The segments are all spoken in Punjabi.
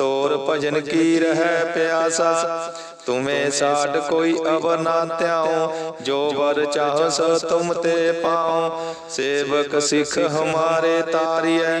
ਤੋਰ ਭਜਨ ਕੀ ਰਹਿ ਪਿਆਸਾ? ਤੁਮੇ ਸਾਡ ਕੋਈ ਅਵਰ ਨਾ ਧਿਆਉ ਜੋ ਵਰ ਚਾਹ ਸੋ ਤੁਮ ਤੇ ਪਾਉ ਸੇਵਕ ਸਿੱਖ ਹਮਾਰੇ ਤਾਰੀਐ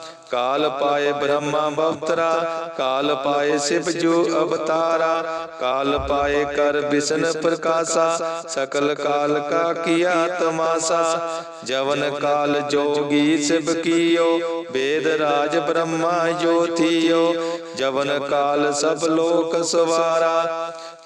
ਕਾਲ ਪਾਏ ਬ੍ਰਹਮਾ ਬਵਤਰਾ, ਕਾਲ ਪਾਏ ਸਿਵ ਜੋ ਅਵਤਾਰਾ, ਕਾਲ ਪਾਏ ਕਰ ਬਿਸ਼ਨ ਪ੍ਰਕਾਸ਼ਾ, ਸਕਲ ਕਾਲ ਕਾ ਕੀਆ ਤਮਾਸਾ, ਜਵਨ ਕਾਲ ਜੋਗੀ ਸਿਵ ਕੀਓ, ਵੇਦ ਰਾਜ ਬ੍ਰਹਮਾ ਜੋਥੀਓ ਜਵਨ ਕਾਲ ਸਭ ਲੋਕ ਸਵਾਰਾ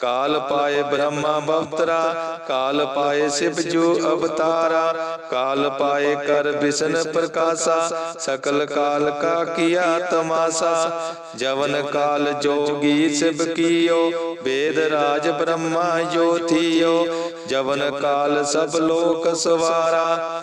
ਕਾਲ ਪਾਏ ਬ੍ਰਹਮਾ ਬਵਤਰਾ, ਕਾਲ ਪਾਏ ਸਿਵ ਜੋ ਅਵਤਾਰਾ, ਕਾਲ ਪਾਏ ਕਰ ਬਿਸ਼ਨ ਪ੍ਰਕਾਸ਼ਾ, ਸਕਲ ਕਾਲ ਕਾ ਕੀਆ ਤਮਾਸਾ। ਜਵਨ ਕਾਲ ਜੋਗੀ ਸਿਵ ਕੀਓ, ਵੇਦ ਰਾਜ ਬ੍ਰਹਮਾ ਜੋਤੀਓ। ਜਵਨ ਕਾਲ ਸਭ ਲੋਕ ਸਵਾਰਾ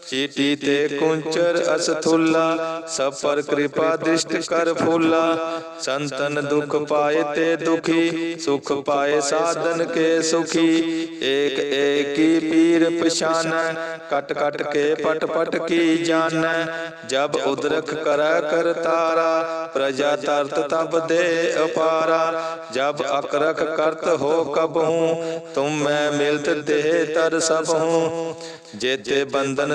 ਪਛਾਨਤ ਚੀਟੀ ਤੇ ਕੁੰਚਰ ਅਸਥੁੱਲਾ ਸਭ ਪਰ ਕਿਰਪਾ ਦ੍ਰਿਸ਼ਟ ਕਰ ਫੂਲਾ ਸੰਤਨ ਦੁਖ ਪਾਏ ਤੇ ਦੁਖੀ ਸੁਖ ਪਾਏ ਸਾਧਨ ਕੇ ਸੁਖੀ ਏਕ ਏਕੀ ਪੀਰ ਪਛਾਨੈ ਕਟ ਕਟ ਕੇ ਪਟ ਪਟ ਕੀ ਜਾਣੈ ਜਬ ਉਦਰਖ ਕਰੈ ਕਰਤਾਰਾ ਪ੍ਰਜਾ ਤਰਤ ਤਬ ਦੇ ਅਪਾਰਾ ਜਬ ਅਕਰਖ ਕਰਤ ਹੋ ਕਬਹੂ ਤੁਮ ਮੈਂ ਮਿਲਤ ਦੇ ਤਰ ਸਭ ਹੂੰ ਜੇਤੇ ਬੰਧਨ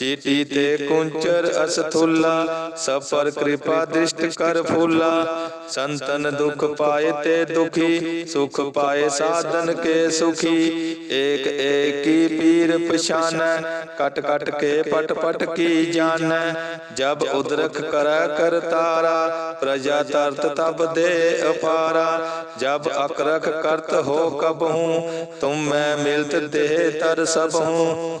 ਪਛਾਨਤ ਚੀਟੀ ਤੇ ਕੁੰਚਰ ਅਸਥੁਲਾ ਸਭ ਪਰ ਕਿਰਪਾ ਦ੍ਰਿਸ਼ਟ ਕਰ ਫੂਲਾ ਸੰਤਨ ਦੁਖ ਪਾਏ ਤੇ ਦੁਖੀ ਸੁਖ ਪਾਏ ਸਾਧਨ ਕੇ ਸੁਖੀ ਏਕ ਏਕੀ ਪੀਰ ਪਛਾਨੈ ਕਟ ਕਟ ਕੇ ਪਟ ਪਟ ਕੀ ਜਾਣੈ ਜਬ ਉਦਰਖ ਕਰੈ ਕਰਤਾਰਾ ਪ੍ਰਜਾ ਤਰਤ ਤਬ ਦੇ ਅਪਾਰਾ ਜਬ ਅਕਰਖ ਕਰਤ ਹੋ ਕਬਹੂ ਤੁਮ ਮੈਂ ਮਿਲਤ ਦੇਹ ਤਰ ਸਭ ਹੂੰ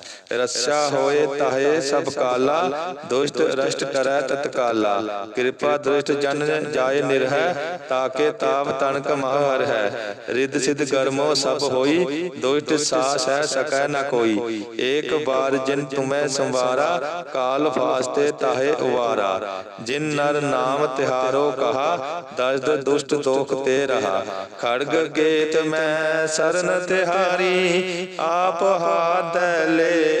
ਰਸਾ ਹੋਏ ਤਾਹੇ ਸਭ ਕਾਲਾ, ਦੁਸ਼ਟ ਰਸ਼ਟ ਕਰੈ ਤਤਕਾਲਾ ਕਿਰਪਾ ਦ੍ਰਿਸ਼ਟ ਜਨ ਜਾਏ ਨਿਰਹਿ ਤਾਕੇ ਤਾਪ ਤਨਕ ਮਹਰ ਹੈ। ਰਿੱਧ ਸਿਧ ਕਰਮੋ ਸਭ ਹੋਈ, ਦੁਸ਼ਟ ਸਾਸ ਹੈ ਸਕੈ ਨ ਕੋਈ। ਏਕ ਬਾਰ ਜਿਨ ਤੁਮੈ ਸੰਵਾਰਾ, ਕਾਲ ਫਾਸਤੇ ਤਾਹੇ ਉਵਾਰਾ। ਜਿਨ ਨਰ ਨਾਮ ਤਿਹਾਰੋ ਕਹਾ, ਦਸਦ ਦੁਸ਼ਟ ਦੋਖ ਤੇ ਰਹਾ। ਖੜਗ ਗੇਤ ਮੈਂ ਸਰਨ ਤਿਹਾਰੀ, ਆਪ ਹਾਥ ਲੈ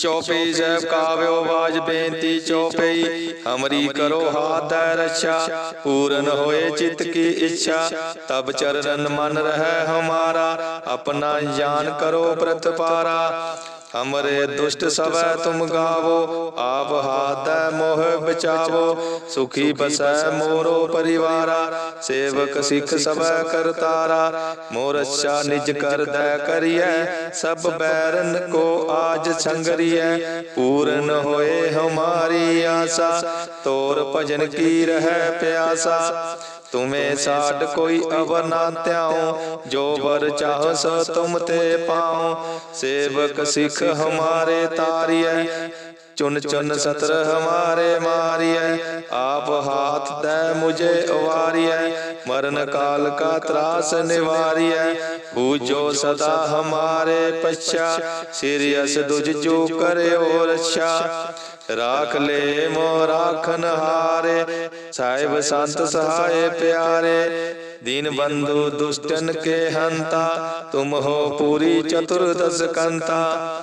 ਚੌਪਈ ਸਾਹਿਬ ਕਾਵਿਓ ਬਾਜ ਬੇਨਤੀ ਚੌਪਈ। ਹਮਰੀ ਕਰੋ ਹਾਥੈ ਰੱਛਾ, ਪੂਰਨ ਹੋਏ ਚਿਤ ਕੀ ਇੱਛਾ। ਤਬ ਚਰਨ ਮਨ ਰਹਿ ਹਮਾਰਾ, ਆਪਣਾ ਜਾਨ ਕਰੋ ਪ੍ਰਤਪਾਰਾ। ਹਮਰੇ ਦੁਸ਼ਟ ਸਵੈ ਤੁਮ ਗਾਵੋ, ਆਪ ਹਾਥ ਬਚਾਵੋ ਸੁਖੀ ਬਸੈ ਮੋਰੋ ਪਰਿਵਾਰਾ ਸੇਵਕ ਸਿੱਖ ਸਵੈ ਕਰਤਾਰਾ ਮੋਰ ਅੱਛਾ ਨਿਜ ਕਰਦੈ ਕਰੀਐ ਸਭ ਬੈਰਨ ਕੋ ਆਜ ਸੰਗਰੀਐ ਪੂਰਨ ਹੋਏ ਹਮਾਰੀ ਆਸਾ ਤੋਰ ਭਜਨ ਕੀ ਰਹਿ ਪਿਆਸਾ ਤੁਮੇ ਸਾਡ ਕੋਈ ਅਵਰ ਨਾ ਧਿਆਉ ਜੋ ਵਰ ਚਾਹ ਸੋ ਤੁਮ ਤੇ ਪਾਉ ਸੇਵਕ ਸਿੱਖ ਹਮਾਰੇ ਤਾਰੀਐ ਚੁਨ ਚੁਨ ਸਤਰ ਹਮਾਰੇ ਮਾਰੀਐ। ਆਪ ਹਾਥ ਤੈ ਮੁਝੇ ਉਵਾਰੀਐ। ਮਰਨ ਕਾਲ ਕਾ ਤਰਾਸ ਨਿਵਾਰੀਐ। ਬੂਝੋ ਸਦਾ ਹਮਾਰੇ ਪਛਾ। ਸਿਰਿਅਸ ਦੁਜ ਜੋ ਕਰਿਓ ਰਛਾ। ਰਾਖ ਲੈ ਮੋ ਰਾਖਨ ਹਾਰੇ। ਸਾਹਿਬ ਸੰਤ ਸਹਾਏ ਪਿਆਰੇ। ਦੀਨ ਬੰਧੂ ਦੁਸ਼ਟਨ ਕੇ ਹੰਤਾ। ਤੁਮ ਹੋ ਪੂਰੀ ਚਤੁਰਦਸ ਕੰਤਾ।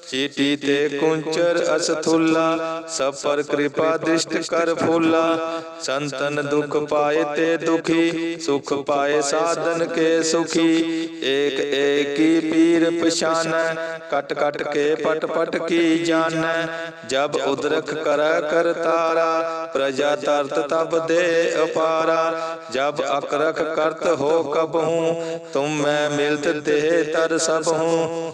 ਪਛਾਨਤ ਚੀਟੀ ਤੇ ਕੁੰਚਰ ਅਸਥੁੱਲਾ ਸਭ ਪਰ ਕਿਰਪਾ ਦ੍ਰਿਸ਼ਟ ਕਰ ਫੁੱਲਾ ਸੰਤਨ ਦੁਖ ਪਾਏ ਤੇ ਦੁਖੀ ਸੁਖ ਪਾਏ ਸਾਧਨ ਕੇ ਸੁਖੀ ਏਕ ਏਕੀ ਪੀਰ ਪਛਾਨੈ ਕਟ ਕਟ ਕੇ ਪਟ ਪਟ ਕੀ ਜਾਣੈ ਜਬ ਉਦਰਖ ਕਰੈ ਕਰਤਾਰਾ ਪ੍ਰਜਾ ਤਰਤ ਤਬ ਦੇ ਅਪਾਰਾ ਜਬ ਅਕਰਖ ਕਰਤ ਹੋ ਕਬਹੂ ਤੁਮ ਮੈਂ ਮਿਲਤ ਦੇਹ ਤਰ ਸਭ ਹੂੰ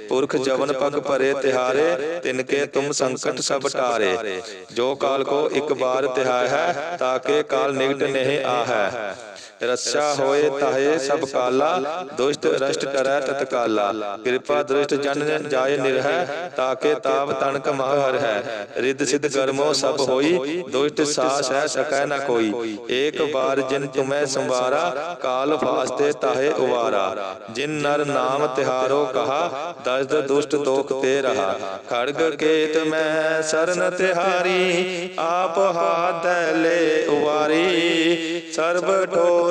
ਪੁਰਖ ਜਵਨ ਪਗ ਭਰੇ ਤਿਹਾਰੇ ਤਿਨਕੇ ਤੁਮ ਸੰਕਟ ਸਭ ਟਾਰੇ। ਜੋ ਕਾਲ ਕੋ ਇੱਕ ਬਾਰ ਤਿਹਾਇ ਹੈ ਤਾਕੇ ਕਾਲ ਨਿਕਟ ਨਹੀਂ ਆਹੈ। ਰਸਾ ਹੋਏ ਤਾਹੇ ਸਭ ਕਾਲਾ, ਦੁਸ਼ਟ ਰਸ਼ਟ ਕਰੈ ਤਤਕਾਲਾ ਕਿਰਪਾ ਦ੍ਰਿਸ਼ਟ ਜਨ ਜਾਏ ਨਿਰਹਿ, ਤਾਕੇ ਤਾਪ ਤਣਕ ਮਹ ਹਰ ਹੈ ਰਿੱਧ ਸਿਧ ਕਰਮੋ ਸਭ ਹੋਈ, ਦੁਸ਼ਟ ਸਾਸ ਹੈ ਸਕੈ ਨ ਕੋਈ। ਏਕ ਬਾਰ ਜਿਨ ਤੁਮੈ ਸੰਵਾਰਾ, ਕਾਲ ਫਾਸਤੇ ਤਾਹੇ ਉਵਾਰਾ। ਜਿਨ ਨਰ ਨਾਮ ਤਿਹਾਰੋ ਕਹਾ, ਦਸਦ ਦੁਸ਼ਟ ਤੋਖ ਤੇ ਰਹਾ। ਖੜਗ ਕੇਤ ਮੈਂ ਸਰਨ ਤਿਹਾਰੀ, ਆਪ ਹਾਥ ਲੈ ਉਵਾਰੀ। ਸਰਬ ਠੋਰ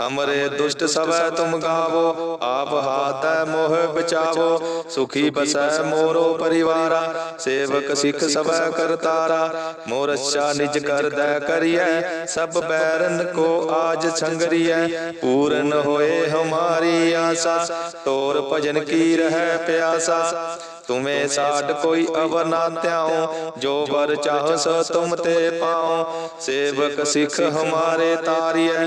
ਹਮਰੇ ਦੁਸ਼ਟ ਸਭੈ ਤੁਮ ਗਾਵੋ, ਆਪ ਹਾਥੈ ਮੋਹ ਬਚਾਵੋ, ਸੁਖੀ ਬਸੈ ਮੋਰੋ ਪਰਿਵਾਰਾ, ਸੇਵਕ ਸਿੱਖ ਸਭੈ ਕਰਤਾਰਾ ਮੋਰ ਅੱਛਾ ਨਿਜ ਕਰਦੈ ਕਰੀਐ, ਸਭ ਬੈਰਨ ਕੋ ਆਜ ਸੰਗਰੀਐ, ਪੂਰਨ ਹੋਏ ਹਮਾਰੀ ਆਸਾ ਤੋਰ ਭਜਨ ਕੀ ਰਹਿ ਪਿਆਸਾ, ਤੁਮੇ ਸਾਡ ਕੋਈ ਅਵਰ ਨਾ ਧਿਆਉ, ਜੋ ਵਰ ਚਾਹ ਸੋ ਤੁਮ ਤੇ ਪਾਉ, ਸੇਵਕ ਸਿੱਖ ਹਮਾਰੇ ਤਾਰੀਐ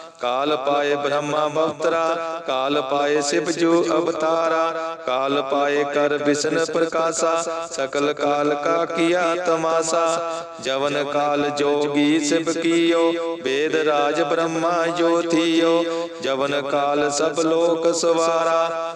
ਕਾਲ ਪਾਏ ਬ੍ਰਹਮਾ ਬਵਤਰਾ ਕਾਲ ਪਾਏ ਸਿਵ ਜੋ ਅਵਤਾਰਾ, ਕਾਲ ਪਾਏ ਕਰ ਵਿਸ਼ਨ ਪ੍ਰਕਾਸ਼ਾ, ਸਕਲ ਕਾਲ ਕਾ ਕੀਆ ਤਮਾਸਾ, ਜਵਨ ਕਾਲ ਜੋਗੀ ਸਿਵ ਕੀਓ, ਵੇਦ ਰਾਜ ਬ੍ਰਹਮਾ ਜੋਤੀਓ ਜਵਨ ਕਾਲ ਸਭ ਲੋਕ ਸਵਾਰਾ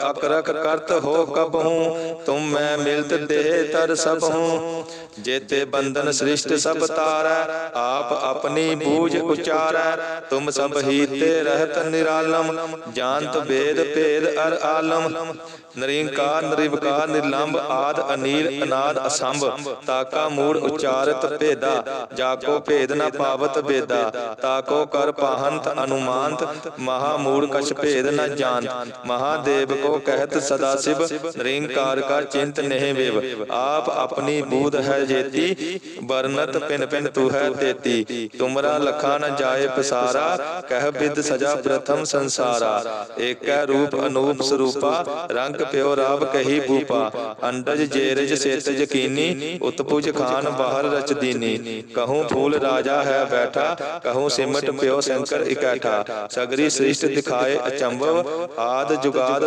ਅਕਰਕ ਕਰਤ ਹੋ ਕਬਹੂ, ਤੁਮ ਮੈਂ ਮਿਲਤ ਦੇ ਤਰ ਸਭ ਜੇਤੇ ਬੰਧਨ ਸ੍ਰਿਸ਼ਟ ਸਭ ਤਾਰੈ, ਆਪ ਆਪਣੀ ਬੂਝ ਉਚਾਰੈ। ਤੁਮ ਸਭ ਹੀ ਰਹਿਤ ਨਿਰਾਲਮ, ਜਾਣਤ ਵੇਦ ਭੇਦ ਅਰ ਆਲਮ। ਨਰਿੰਕਾਰ, ਨਿਰਵਕਾਰ ਨਿਰਲੰਭ ਆਦ ਅਨੀਲ, ਅਨਾਦ ਅਸੰਭ ਤਾਕਾ ਮੂੜ ਉਚਾਰਤ ਭੇਦਾ ਜਾਕੋ ਭੇਦ ਨ ਪਾਵਤ ਬੇਦਾ। ਤਾਕੋ ਕਰ ਪਾਹੰਤ ਅਨੁਮਾਨਤ, ਮਹਾ ਮੂੜ ਕਛ ਭੇਦ ਨ ਜਾਣਤ। ਮਹਾਦੇਵ ਕੋ ਕਹਿਤ ਸਦਾ ਸਿਵ ਨਿਰੰਕਾਰ ਕਾ ਚਿੰਤ ਨਹਿ ਵਿਵ ਆਪ ਆਪਣੀ ਬੂਧ ਹੈ ਜੇਤੀ ਬਰਨਤ ਪਿਨ ਪਿਨ ਤੂ ਹੈ ਤੇਤੀ ਤੁਮਰਾ ਲਖਾ ਨ ਜਾਏ ਪਸਾਰਾ ਕਹਿ ਬਿਦ ਸਜਾ ਪ੍ਰਥਮ ਸੰਸਾਰਾ ਏਕੈ ਰੂਪ ਅਨੂਪ ਸਰੂਪਾ ਰੰਗ ਪਿਓ ਰਾਵ ਕਹੀ ਭੂਪਾ ਅੰਡਜ ਜੇਰਜ ਸੇਤ ਯਕੀਨੀ ਉਤਪੁਜ ਖਾਨ ਬਾਹਰ ਰਚ ਦੀਨੀ ਕਹੂੰ ਫੂਲ ਰਾਜਾ ਹੈ ਬੈਠਾ ਕਹੂੰ ਸਿਮਟ ਪਿਓ ਸ਼ੰਕਰ ਇਕੈਠਾ ਸਗਰੀ ਸ੍ਰਿਸ਼ਟ ਦਿਖਾਏ ਅਚੰਭਵ ਆਦ ਜੁਗਾਦ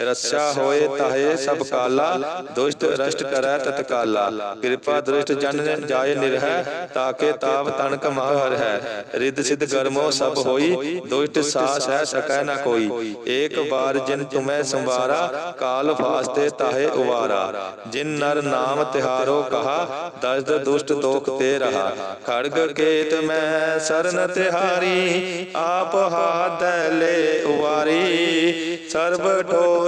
ਰੱਛਾ ਹੋਏ ਤਾਹੇ ਸਭ ਕਾਲਾ, ਦੁਸ਼ਟ ਰਸ਼ਟ ਕਰੈ ਤਤਕਾਲਾ ਕਿਰਪਾ ਦ੍ਰਿਸ਼ਟ ਜਨ ਜਾਏ ਨਿਰਹਿ, ਤਾਕੇ ਤਾਪ ਤਨਕ ਮਹਰ ਹੈ ਰਿੱਧ ਸਿਧ ਗਰਮੋ ਸਭ ਹੋਈ, ਦੁਸ਼ਟ ਸਾਸ ਹੈ ਸਕੈ ਨ ਕੋਈ। ਏਕ ਬਾਰ ਜਿਨ ਤੁਮੈ ਸੰਵਾਰਾ, ਕਾਲ ਫਾਸਤੇ ਤਾਹੇ ਉਵਾਰਾ। ਜਿਨ ਨਰ ਨਾਮ ਤਿਹਾਰੋ ਕਹਾ, ਦਸਦ ਦੁਸ਼ਟ ਤੋਖ ਤੇ ਰਹਾ। ਖੜਗ ਕੇਤ ਮੈਂ ਸਰਨ ਤਿਹਾਰੀ, ਆਪ ਹਾਥ ਲੈ ਉਵਾਰੀ। ਸਰਬ ਠੋਰ